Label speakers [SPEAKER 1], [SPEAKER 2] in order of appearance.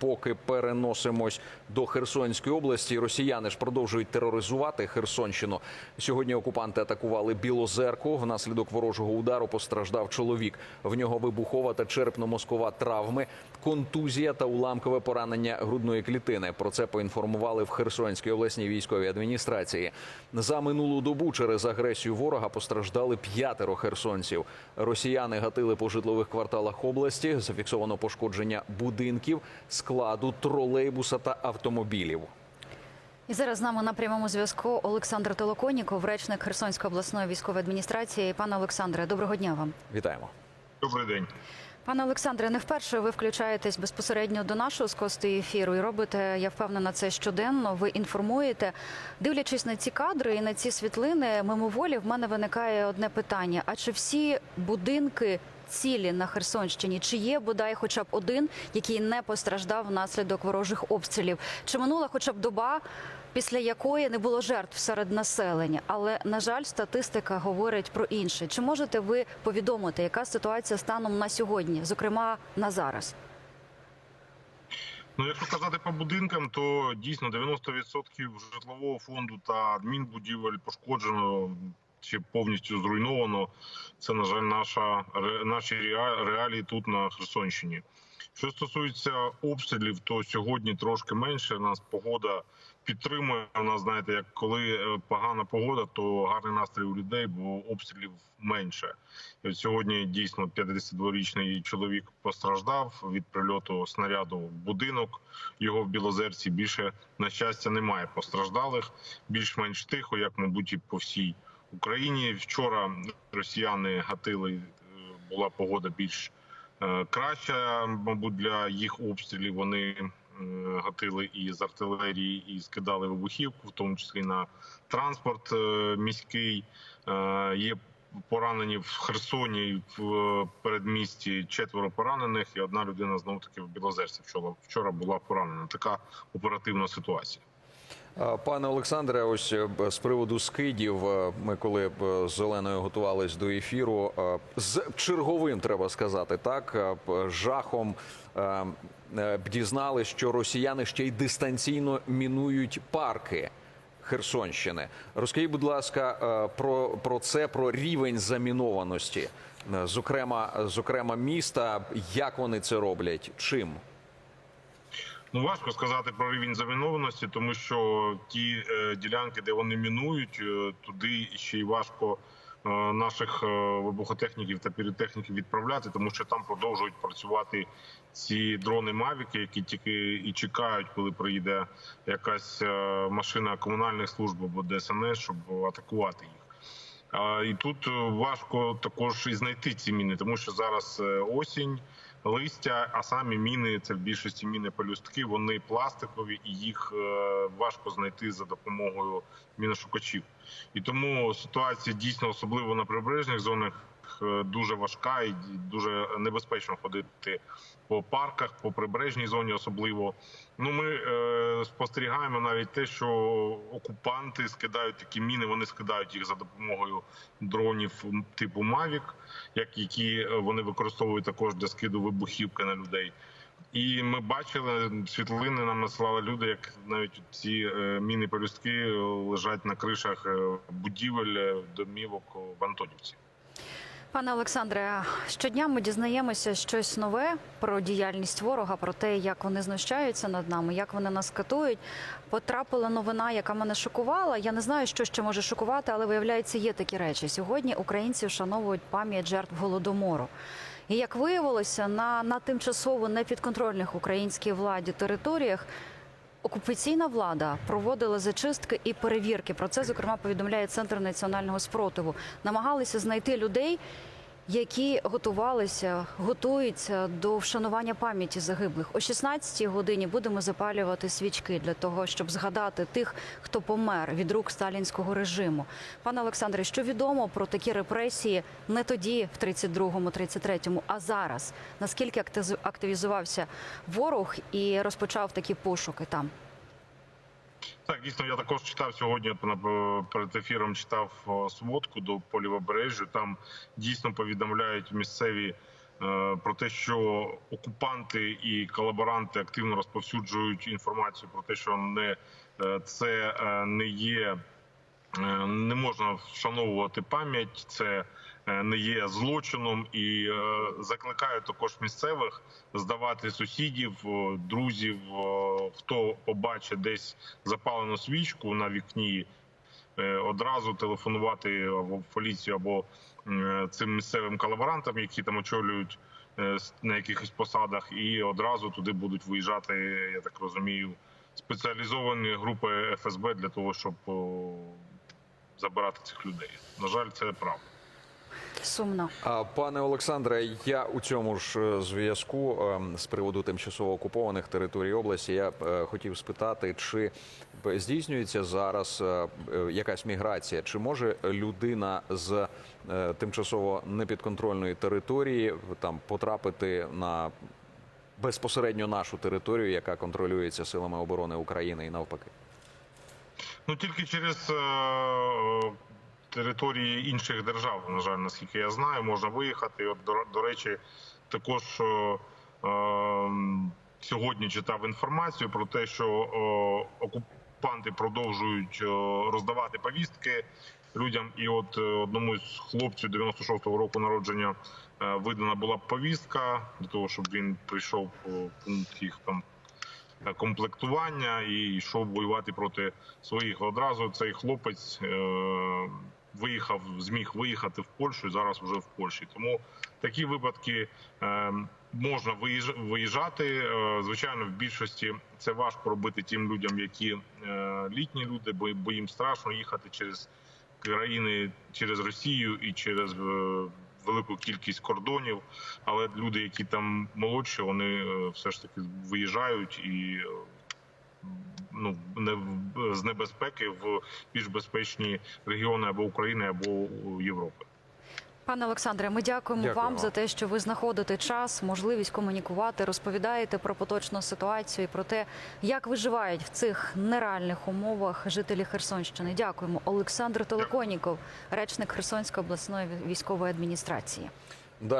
[SPEAKER 1] поки переносимось до Херсонської області. Росіяни ж продовжують тероризувати Херсонщину. Сьогодні окупанти атакували Білозерку. Внаслідок ворожого удару постраждав чоловік. В нього вибухова та черепно-мозкова травми, контузія та уламкове поранення грудної клітини. Про це поінформували в Херсонській обласній військовій адміністрації. За минулу добу через агресію ворога постраждали п'ятеро херсонців. Росіяни гатили по житлових кварталах області. Зафіксовано пошкодження будинків, складу, тролейбуса та автомобілів.
[SPEAKER 2] І зараз з нами на прямому зв'язку Олександр Толоконіков, речник Херсонської обласної військової адміністрації. Пане Олександре, доброго дня вам.
[SPEAKER 1] Вітаємо.
[SPEAKER 3] Добрий день.
[SPEAKER 2] Пане Олександре, не вперше ви включаєтесь безпосередньо до нашого з скосту ефіру і робите, я впевнена, це щоденно. Ви інформуєте. Дивлячись на ці кадри і на ці світлини, мимоволі в мене виникає одне питання: а чи всі будинки цілі на Херсонщині? Чи є бодай хоча б один, який не постраждав внаслідок ворожих обстрілів? Чи минула хоча б доба? Після якої не було жертв серед населення, але на жаль, статистика говорить про інше. Чи можете ви повідомити, яка ситуація станом на сьогодні, зокрема на зараз?
[SPEAKER 3] Ну, якщо казати по будинкам, то дійсно 90% житлового фонду та адмінбудівель пошкоджено чи повністю зруйновано. Це, на жаль, наша наші реалії тут на Херсонщині. Що стосується обстрілів, то сьогодні трошки менше. Нас погода підтримує. У нас знаєте, як коли е, погана погода, то гарний настрій у людей, бо обстрілів менше. І от сьогодні дійсно 52-річний чоловік постраждав від прильоту снаряду в будинок. Його в Білозерці більше на щастя немає постраждалих. Більш-менш тихо, як мабуть, і по всій Україні. Вчора росіяни гатили. е, Була погода більш е, краща, мабуть, для їх обстрілів. Вони е, гатили і з артилерії, і скидали вибухівку, в тому числі на транспорт міський. Є поранені в Херсоні в передмісті четверо поранених, і одна людина знову таки в Білозерці вчора, вчора була поранена. Така оперативна ситуація.
[SPEAKER 1] А, Пане Олександре, ось е, з приводу скидів, е, ми коли з Оленою готувались до ефіру, е, з черговим треба сказати, так е, жахом е, е, дізнали, що росіяни ще й дистанційно мінують парки. Херсонщини, розкажіть, будь ласка, е, про, про це, про рівень замінованості, е, зокрема, зокрема міста, як вони це роблять, чим?
[SPEAKER 3] Ну важко сказати про рівень замінованості, тому що ті е, ділянки, де вони мінують, е, туди ще й важко е, наших е, вибухотехніків та піротехніків відправляти, тому що там продовжують працювати ці дрони Мавіки, які тільки і чекають, коли приїде якась е, машина комунальних служб або ДСНС, щоб атакувати їх. І тут важко також і знайти ці міни, тому що зараз е, осінь, листя, а самі міни це в більшості міни полюстки. Вони пластикові і їх е, важко знайти за допомогою міношукачів. І тому ситуація дійсно особливо на прибережних зонах е, дуже важка і дуже небезпечно ходити по парках, по прибережній зоні, особливо. Ну, ми е, спостерігаємо навіть те, що окупанти скидають такі міни. Вони скидають їх за допомогою дронів типу Мавік, як які е, вони використовують також для скиду вибухівки на людей. І ми бачили світлини, нам надсилали люди, як навіть ці е, міни пелюстки лежать на кришах будівель домівок в Антонівці.
[SPEAKER 2] Пане Олександре, щодня ми дізнаємося щось нове про діяльність ворога, про те, як вони знущаються над нами, як вони нас катують. Потрапила новина, яка мене шокувала. Я не знаю, що ще може шокувати, але виявляється, є такі речі. Сьогодні українці вшановують пам'ять жертв голодомору. І як виявилося, на, на тимчасово непідконтрольних українській владі територіях Окупаційна влада проводила зачистки і перевірки. Про це зокрема повідомляє центр національного спротиву. Намагалися знайти людей, які готувалися, готуються до вшанування пам'яті загиблих. О 16-й годині будемо запалювати свічки для того, щоб згадати тих, хто помер від рук сталінського режиму. Пане Олександре, що відомо про такі репресії не тоді, в 32-му, 33-му, а зараз? Наскільки активізувався ворог і розпочав такі пошуки там?
[SPEAKER 3] Так, дійсно, я також читав сьогодні на- перед ефіром. Читав сводку до полівобережжя. Там дійсно повідомляють місцеві е, про те, що окупанти і колаборанти активно розповсюджують інформацію про те, що не е, це е, не є. Е, Не можна вшановувати пам'ять, це е, не є злочином, і е, закликаю також місцевих здавати сусідів, друзів, хто побачить десь запалену свічку на вікні, одразу телефонувати або в поліцію, або цим місцевим колаборантам, які там очолюють на якихось посадах, і одразу туди будуть виїжджати, я так розумію, спеціалізовані групи ФСБ для того, щоб забирати цих людей. На жаль, це правда.
[SPEAKER 2] Сумно.
[SPEAKER 1] А, Пане Олександре, я у цьому ж е, зв'язку ем, з приводу тимчасово окупованих територій області я б, е, хотів спитати, чи здійснюється зараз е, е, якась міграція? Чи може людина з е, тимчасово непідконтрольної території там потрапити на безпосередньо нашу територію, яка контролюється силами оборони України і навпаки?
[SPEAKER 3] Ну тільки через е, території інших держав, на жаль, наскільки я знаю, можна виїхати. І От до, речі, також е, е, сьогодні читав інформацію про те, що е, окупанти продовжують е, роздавати повістки людям. І от е, одному з хлопців 96-го року народження е, видана була повістка для того, щоб він прийшов по пункт їх там е, комплектування і йшов воювати проти своїх. Одразу цей хлопець е, виїхав, зміг виїхати в Польщу і зараз вже в Польщі. Тому такі випадки е, можна виїж- виїжджати. Е, звичайно, в більшості це важко робити тим людям, які літні люди, бо, їм страшно їхати через країни через Росію і через велику кількість кордонів. Але люди, які там молодші, вони е, все ж таки виїжджають і е, ну не в- з небезпеки в більш безпечні регіони або України, або Європи.
[SPEAKER 2] Пане Олександре, ми дякуємо
[SPEAKER 1] Дякую вам
[SPEAKER 2] за те, що ви знаходите час, можливість комунікувати, розповідаєте про поточну ситуацію і про те, як виживають в цих нереальних умовах жителі Херсонщини. Дякуємо. Олександр Телеконіков, речник Херсонської обласної військової адміністрації.
[SPEAKER 1] Далі.